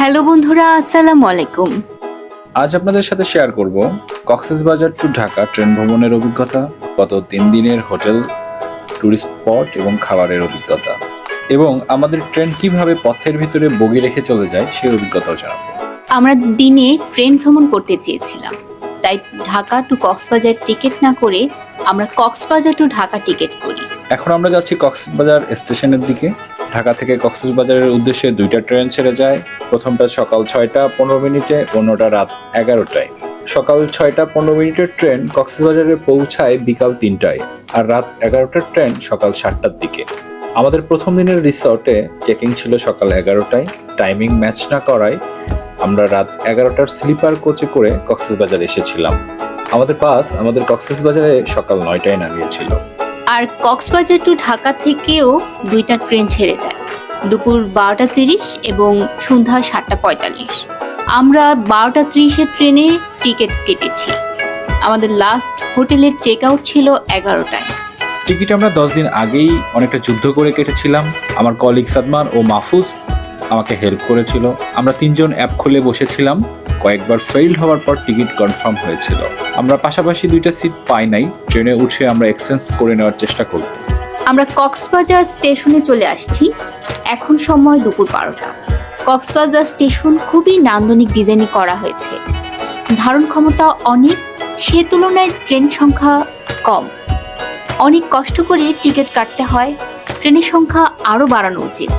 Hello বন্ধুরা আসসালামু আলাইকুম। আজ আপনাদের সাথে শেয়ার করব কক্সবাজার টু ঢাকা ট্রেন ভ্রমণের অভিজ্ঞতা গত তিন দিনের হোটেল টুরিস্ট স্পট এবং খাবারের অভিজ্ঞতা। এবং আমাদের ট্রেন কীভাবে পথের ভিতরে বগি রেখে চলে যায় সেই অভিজ্ঞতাও জানাব। আমরা দিনে ট্রেন ভ্রমণ করতে চেয়েছিলাম। তাই ঢাকা টু কক্সবাজার টিকিট না করে আমরা কক্সবাজার টু ঢাকা টিকিট করি। এখন আমরা যাচ্ছি কক্সবাজার স্টেশনের দিকে। ঢাকা থেকে কক্সবাজারের উদ্দেশ্যে দুইটা ট্রেন ছেড়ে যায়। প্রথমটা সকাল ছয়টা পনেরো মিনিটে, অন্যটা রাত এগারোটায়। সকাল ছয়টা পনেরো মিনিটের ট্রেন কক্সবাজারে পৌঁছায় বিকাল তিনটায় আর রাত এগারোটার ট্রেন সকাল সাতটার দিকে। আমাদের প্রথম দিনের রিসর্টে চেকিং ছিল সকাল এগারোটায়। টাইমিং ম্যাচ না করায় আমরা রাত এগারোটার স্লিপার কোচে করে কক্সবাজার এসেছিলাম। আমাদের বাস আমাদের কক্সবাজারে সকাল নয়টায় নামিয়েছিল। আর কক্সবাজার টু ঢাকা থেকেও দুইটা ট্রেন ছেড়ে যায়। দুপুর বারোটা তিরিশ এবং সন্ধ্যা সাতটা পঁয়তাল্লিশ। আমরা বারোটা ত্রিশের ট্রেনে টিকিট কেটেছি। আমাদের লাস্ট হোটেলের চেক আউট ছিল এগারোটায়। টিকিট আমরা দশ দিন আগেই অনেকটা যুদ্ধ করে কেটেছিলাম। আমার কলিগ সাদমান ও মাহফুজ আমাকে হেল্প করেছিল। আমরা তিনজন অ্যাপ খুলে বসেছিলাম। কয়েকবার ফেইল হওয়ার পর টিকিট কনফার্ম হয়েছিল। আমরা পাশাপাশি দুইটা সিট পাই নাই। ট্রেনে উঠে আমরা এক্সচেঞ্জ করে নেওয়ার চেষ্টা করব। আমরা কক্সবাজার স্টেশনে চলে আসছি। এখন সময় দুপুর বারোটা। কক্সবাজার স্টেশন খুবই নান্দনিক ডিজাইনে করা হয়েছে। ধারণ ক্ষমতা অনেক, সে তুলনায় ট্রেন সংখ্যা কম। অনেক কষ্ট করে টিকিট কাটতে হয়। ট্রেনের সংখ্যা আরও বাড়ানো উচিত।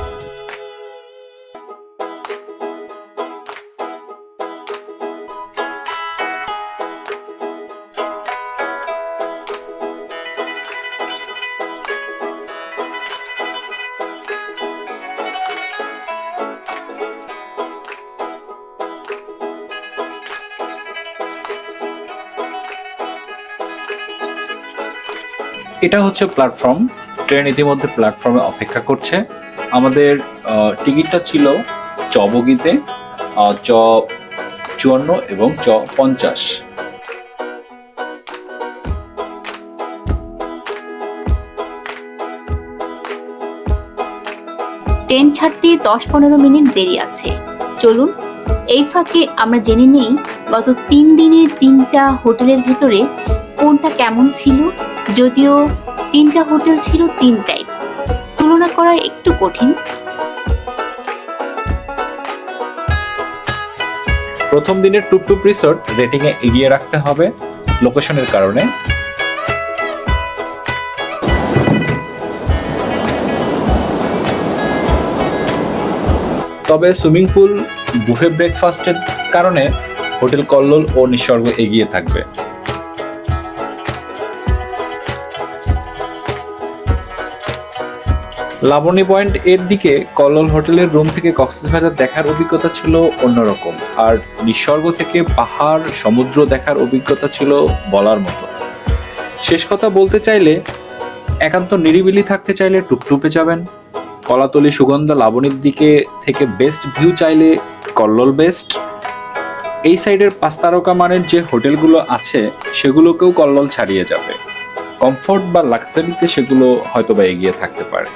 এটা হচ্ছে প্ল্যাটফর্ম ট্রেন ইতিমধ্যে প্ল্যাটফর্মে অপেক্ষা করছে। আমাদের টিকিটটা ছিল চ বগিতে চ চুয়ান্ন এবং চ পঞ্চাশ। ট্রেন ছাড়তে দশ পনেরো মিনিট দেরি আছে। চলুন, এই ফাঁকে আমরা জেনে নেই গত তিন দিনে তিনটা হোটেলের ভেতরে কোনটা কেমন ছিল। যদিও তিনটা হোটেল ছিল তিন টাইপ তুলনা করা একটু কঠিন। প্রথম দিনের টুপটুপ রিসোর্ট রেটিংয়ে এগিয়ে রাখতে হবে লোকেশনের কারণে। তবে সুইমিং পুল বুফে ব্রেকফাস্টের কারণে হোটেল কল্লোল ও নিসর্গ এগিয়ে থাকবে। লাবণী পয়েন্ট এর দিকে কল্লোল হোটেলের রুম থেকে কক্সবাজার দেখার অভিজ্ঞতা ছিল অন্যরকম। আর নিসর্গ থেকে পাহাড়, সমুদ্র দেখার অভিজ্ঞতা ছিল বলার মতো। শেষ কথা বলতে চাইলে, একান্ত নিরিবিলি থাকতে চাইলে টুপটুপে যাবেন। কলাতলি সুগন্ধ লাবণীর দিকে থেকে বেস্ট ভিউ চাইলে কল্লোল বেস্ট এই সাইডের পাঁচ তারকা মানের যে হোটেলগুলো আছে, সেগুলোকেও কল্লোল ছাড়িয়ে যাবে। কমফোর্ট বা লাক্সারিতে সেগুলো হয়তো বা এগিয়ে থাকতে পারে।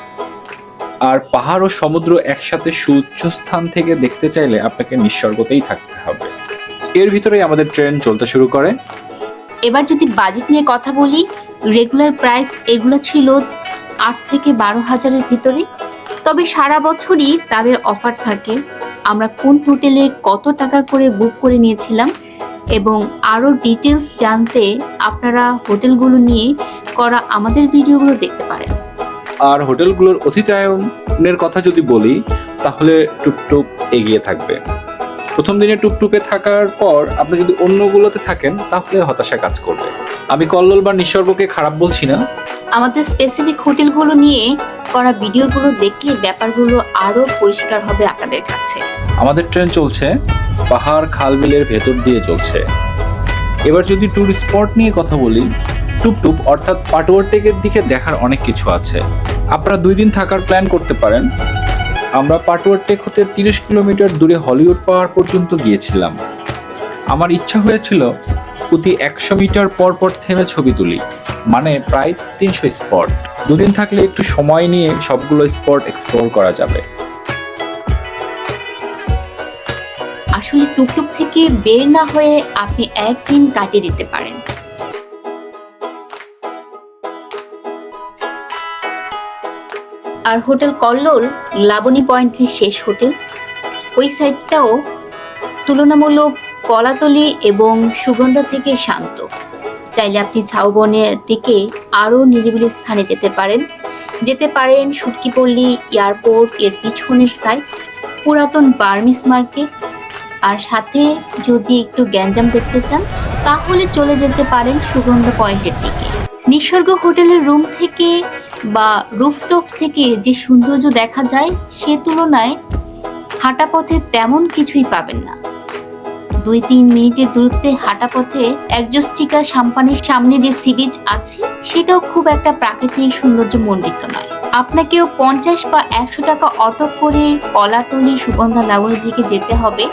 আর পাহাড় ও সমুদ্র একসাথে সুউচ্চ স্থান থেকে দেখতে চাইলে আপনাকে নিঃসর্গতেই থাকতে হবে। এর ভিতরেই আমাদের ট্রেন চলতে শুরু করে। এবার যদি বাজেট নিয়ে কথা বলি রেগুলার প্রাইস এগুলো ছিল আট থেকে বারো হাজারের ভিতরে। তবে সারা বছরই তাদের অফার থাকে। আমরা কোন হোটেলে কত টাকা করে বুক করে নিয়েছিলাম এবং আরও ডিটেলস জানতে আপনারা হোটেলগুলো নিয়ে করা আমাদের ভিডিওগুলো দেখতে পারেন। আর হোটেলগুলোর অতিথায়নের কথা যদি বলি তাহলে টুকটুক এগিয়ে থাকবে। প্রথম দিনে টুকটুকে থাকার পর আপনি যদি অন্যগুলোতে থাকেন তাহলে হতাশা কাজ করবে। আমি কল্লোল বা নিঃসর্গকে খারাপ বলছি না। আমাদের স্পেসিফিক হোটেলগুলো নিয়ে করা ভিডিওগুলো দেখলে ব্যাপারগুলো আরও পরিষ্কার হবে আপনাদের কাছে। আমাদের ট্রেন চলছে পাহাড় খাল বিলের ভেতর দিয়ে চলছে। এবার যদি ট্যুর স্পট নিয়ে কথা বলি টুপটুপ অর্থাৎ পাটুয়ার টেকের দিকে দেখার অনেক কিছু আছে। আপনারা দুই দিন থাকার প্ল্যান করতে পারেন। আমরা পাটুয়ার টেক হতে তিরিশ কিলোমিটার দূরে হলিউড পাহাড় পর্যন্ত গিয়েছিলাম। আমার ইচ্ছা হয়েছিল প্রতি একশো মিটার পর পর থেমে ছবি তুলি মানে প্রায় তিনশো স্পট। দুদিন থাকলে একটু সময় নিয়ে সবগুলো স্পট এক্সপ্লোর করা যাবে। আসলে টুকটুক থেকে বের না হয়ে আপনি একদিন কাটিয়ে দিতে পারেন। আর হোটেল কল্লোল, লাবণী পয়েন্টের শেষ হোটেল। ওই সাইডটাও তুলনামূলক কলাতলি এবং সুগন্ধা থেকে শান্ত। চাইলে আপনি ঝাউবনের দিকে আরও নিরিবিলি স্থানে যেতে পারেন। যেতে পারেন সুটকিপল্লী এয়ারপোর্ট এর পিছনের সাইড পুরাতন বার্মিস মার্কেট। আর সাথে যদি একটু গ্যাঞ্জাম দেখতে চান, তাহলে চলে যেতে পারেন সুগন্ধা পয়েন্টের দিকে। নিসর্গ হোটেলের রুম থেকে বা রুফটপ থেকে যে সৌন্দর্য দেখা যায়, সে তুলনায় হাঁটা পথে তেমন কিছুই পাবেন না। দুই তিন মিনিটের দূরত্বে হাঁটা পথে একজস্টিকা সাম্পানের সামনে যে সি বিচ আছে, সেটাও খুব একটা প্রাকৃতিক সৌন্দর্য মণ্ডিত নয়। আপনাকেও পঞ্চাশ বা একশো টাকা অটো করে কলাতলি সুগন্ধা লাবণীর দিকে যেতে হবে,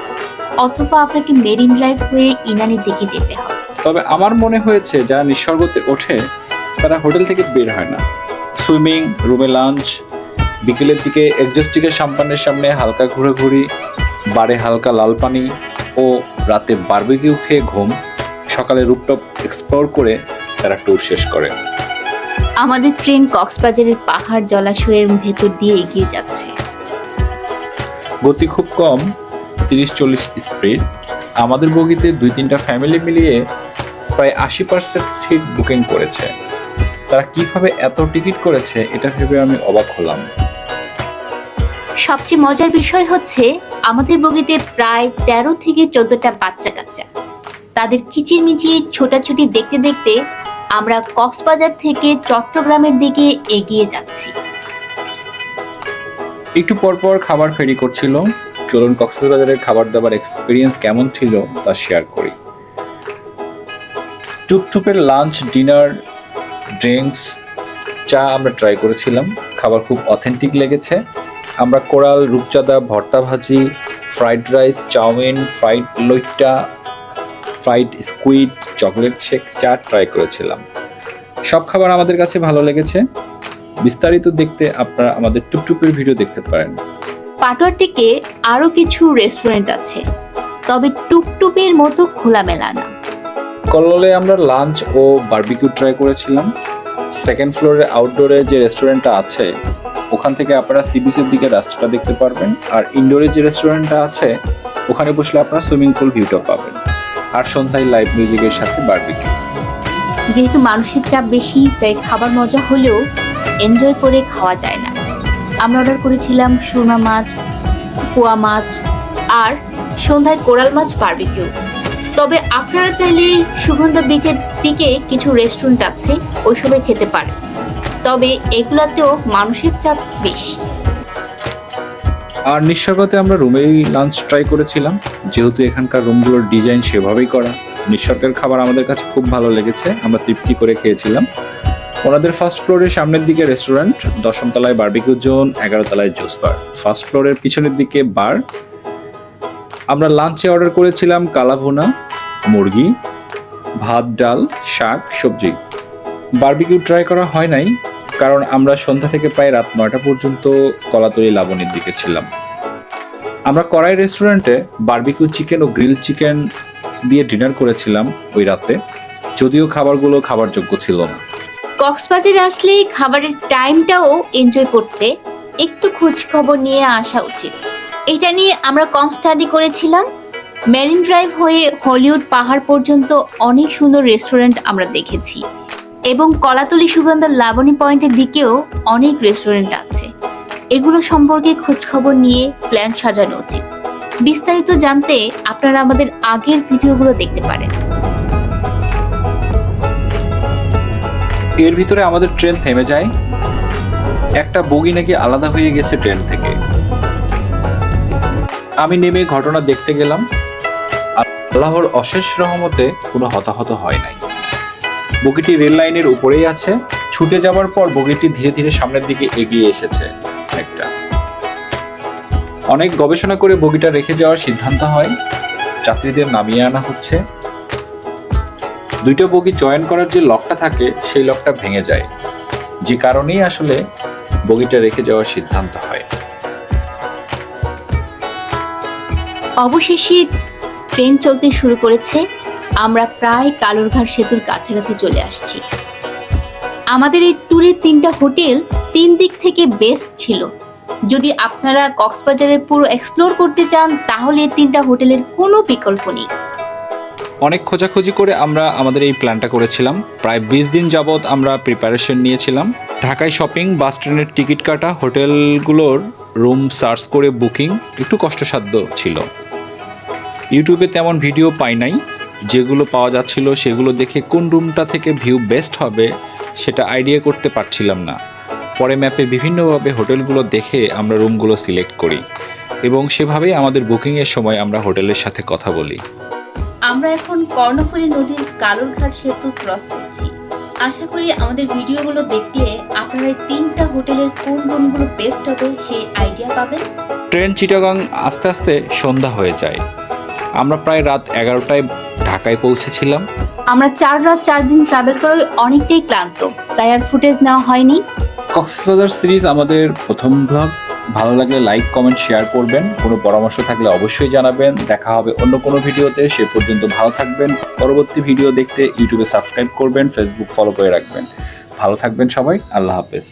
অথবা আপনাকে মেরিন ড্রাইভ হয়ে ইনানির দিকে যেতে হবে। তবে আমার মনে হয়েছে, যারা নিঃস্বর্গতে ওঠে, তারা হোটেল থেকে বের হয় না। সুইমিং রুমে লাঞ্চ বিকেলের দিকে একজস্টিকের সাম্পানের সামনে হালকা ঘোরাঘুরি বারে হালকা লাল পানি ও রাতে বারবিকিউ খেয়ে ঘুম সকালে রুপটপ এক্সপ্লোর করে তারা ট্যুর শেষ করে। আমাদের ট্রেন কক্সবাজারের পাহাড় জলাশয়ের ভেতর দিয়ে এগিয়ে যাচ্ছে। গতি খুব কম তিরিশ চল্লিশ স্পিড। আমাদের বগিতে দুই তিনটা ফ্যামিলি মিলিয়ে প্রায় আশি পার্সেন্ট সিট বুকিং করেছে। তারা কীভাবে এত টিকিট করেছে এটা ভেবে আমি অবাক হলাম। সবচেয়ে মজার বিষয় হচ্ছে আমাদের বগিতে প্রায় তেরো থেকে চোদ্দটা বাচ্চা কাচ্চা। তাদের কিচিরমিচির ছোটাছুটি দেখতে দেখতে আমরা কক্সবাজার থেকে চট্টগ্রামের দিকে এগিয়ে যাচ্ছি। একটু পরপর খাবার ফেরি করছিল। চলুন কক্সবাজারের খাবার দাবার এক্সপিরিয়েন্স কেমন ছিল তা শেয়ার করি। টুকটুপের লাঞ্চ ডিনার ড্রিঙ্কস চা আমরা ট্রাই করেছিলাম, খাবার খুব অথেন্টিক লেগেছে। আমরা কোরাল, রূপচাঁদা, ভর্তা ভাজি fried rice chow mein fried লইট্টা fried squid chocolate shake চা ট্রাই করেছিলাম। সব খাবার আমাদের কাছে ভালো লেগেছে। বিস্তারিত দেখতে আপনারা আমাদের টুকটুকের ভিডিও দেখতে পারেন। পাটোয়ারটিকে আরও কিছু রেস্টুরেন্ট আছে, তবে টুকটুপের মতো খোলামেলা না। কল্লোলে আমরা লাঞ্চ ও বারবিকিউ ট্রাই করেছিলাম। সেকেন্ড ফ্লোরে আউটডোরে যে রেস্টুরেন্টটা আছে, ওখান থেকে আপনারা সি বিচের দিকে রাস্তাটা দেখতে পারবেন। আর ইনডোরে যে রেস্টুরেন্টটা আছে, ওখানে বসলে আপনারা সুইমিং পুল ভিউটা পাবেন। আর সন্ধ্যায় লাইভ মিউজিকের সাথে বারবিকিউ। যেহেতু মানুষের চাপ বেশি, তাই খাবার মজা হলেও এনজয় করে খাওয়া যায় না। আমরা অর্ডার করেছিলাম সুরমা মাছ, পোয়া মাছ, আর সন্ধ্যায় কোরাল মাছ বারবিকিউ। তবে আপনারা চাইলে সুগন্ধা বিচের দিকে কিছু রেস্টুরেন্ট আছে, ওইসবে খেতে পারেন। তবে এগুলাতেও মানুষের চাপ বেশি। আর নিঃসর্গতে আমরা রুমেই লাঞ্চ ট্রাই করেছিলাম। যেহেতু এখানকার রুমগুলোর ডিজাইন সেভাবেই করা নিঃস্বর্গের খাবার আমাদের কাছে খুব ভালো লেগেছে, আমরা তৃপ্তি করে খেয়েছিলাম। ওনাদের ফার্স্ট ফ্লোরের সামনের দিকে রেস্টুরেন্ট দশম তলায় বারবিকিউ জোন এগারো তলায় জুস বার ফার্স্ট ফ্লোরের পিছনের দিকে বার আমরা লাঞ্চে অর্ডার করেছিলাম কালাভুনা। মুরগি, ভাত, ডাল, শাক, সবজি। বারবিকিউ ট্রাই করা হয় নাই, কারণ আমরা সন্ধ্যা থেকে প্রায় রাত নয়টা পর্যন্ত কলাতলি লাবণীর দিকে ছিলাম। আমরা কড়াই রেস্টুরেন্টে বার্বিকিউ চিকেন ও গ্রিল চিকেন দিয়ে ডিনার করেছিলাম ওই রাতে, যদিও খাবারগুলো খাবার যোগ্য ছিল না। কক্সবাজারে আসলে খাবারের টাইমটাও এনজয় করতে একটু খোঁজ খবর নিয়ে আসা উচিত। এটা নিয়ে আমরা কম স্টাডি করেছিলাম মেরিন ড্রাইভ হয়ে হলিউড পাহাড় পর্যন্ত অনেক সুন্দর রেস্টুরেন্ট আমরা দেখেছি। এবং কলাতলি সুগন্ধার লাবণী পয়েন্টের দিকেও অনেক রেস্টুরেন্ট আছে। এগুলো সম্পর্কে খোঁজখবর নিয়ে প্ল্যান সাজানো উচিত। বিস্তারিত জানতে আপনারা আমাদের আগের ভিডিওগুলো দেখতে পারেন। এর ভিতরে আমাদের ট্রেন থেমে যায়। একটা বগি নাকি আলাদা হয়ে গেছে ট্রেন থেকে। আমি নেমে ঘটনা দেখতে গেলাম। আল্লাহর অশেষ রহমতে কোনো হতাহত হয় নাই। বগিটি রেল লাইনের উপরেই আছে। ছুটে যাওয়ার পর বগিটি ধীরে ধীরে সামনের দিকে এগিয়ে এসেছে একটা। অনেক গবেষণা করে বগিটা রেখে যাওয়ার সিদ্ধান্ত হয়। যাত্রীদের নামিয়ে আনা হচ্ছে। দুইটা বগি জয়েন করার যে লকটা থাকে, সেই লকটা ভেঙে যায়। যে কারণেই আসলে বগিটা রেখে যাওয়ার সিদ্ধান্ত হয়। অবশেষে ট্রেন চলতে শুরু করেছে, আমরা প্রায় কালুরঘাট সেতুর কাছাকাছি চলে আসছি। আমাদের এই ট্যুরের তিনটা হোটেল তিন দিক থেকে বেস্ট ছিল। যদি আপনারা কক্সবাজারের পুরো এক্সপ্লোর করতে চান, তাহলে এই তিনটা হোটেলের কোনো বিকল্প নেই। অনেক খোঁজাখুঁজি করে আমরা আমাদের এই প্ল্যানটা করেছিলাম। প্রায় বিশ দিন যাবৎ আমরা প্রিপারেশন নিয়েছিলাম। ঢাকায় শপিং বাস ট্রেনের টিকিট কাটা হোটেলগুলোর রুম সার্চ করে বুকিং একটু কষ্টসাধ্য ছিল। ইউটিউবে তেমন ভিডিও পাই নাই। যেগুলো পাওয়া যাচ্ছিল সেগুলো দেখে কোন রুমটা থেকে ভিউ বেস্ট হবে সেটা আইডিয়া করতে পারছিলাম না। পরে ম্যাপে বিভিন্নভাবে হোটেলগুলো দেখে আমরা রুমগুলো সিলেক্ট করি এবং সেভাবেই আমাদের বুকিংয়ের সময় আমরা হোটেলের সাথে কথা বলি। আমরা এখন কর্ণফুলী নদীর কালুরঘাট সেতু ক্রস করছি। আশা করি আমাদের ভিডিওগুলো দেখলে আপনারা তিনটা হোটেলের কোন রুমগুলো বেস্ট হবে সেই আইডিয়া পাবেন। ট্রেন চিটাগাং আস্তে আস্তে সন্ধ্যা হয়ে যায়। আমরা প্রায় রাত এগারোটায় ঢাকায় পৌঁছেছিলাম। আমরা চার রাত চার দিন ট্রাভেল করে অনেকটাই ক্লান্ত তাই আর ফুটেজ নেওয়া হয়নি। কক্সবাজার সিরিজ আমাদের প্রথম ব্লগ ভালো লাগলে লাইক কমেন্ট শেয়ার করবেন। কোনো পরামর্শ থাকলে অবশ্যই জানাবেন। দেখা হবে অন্য কোনো ভিডিওতে। সে পর্যন্ত ভালো থাকবেন। পরবর্তী ভিডিও দেখতে ইউটিউবে সাবস্ক্রাইব করবেন ফেসবুক ফলো করে রাখবেন। ভালো থাকবেন সবাই। আল্লাহ হাফেজ।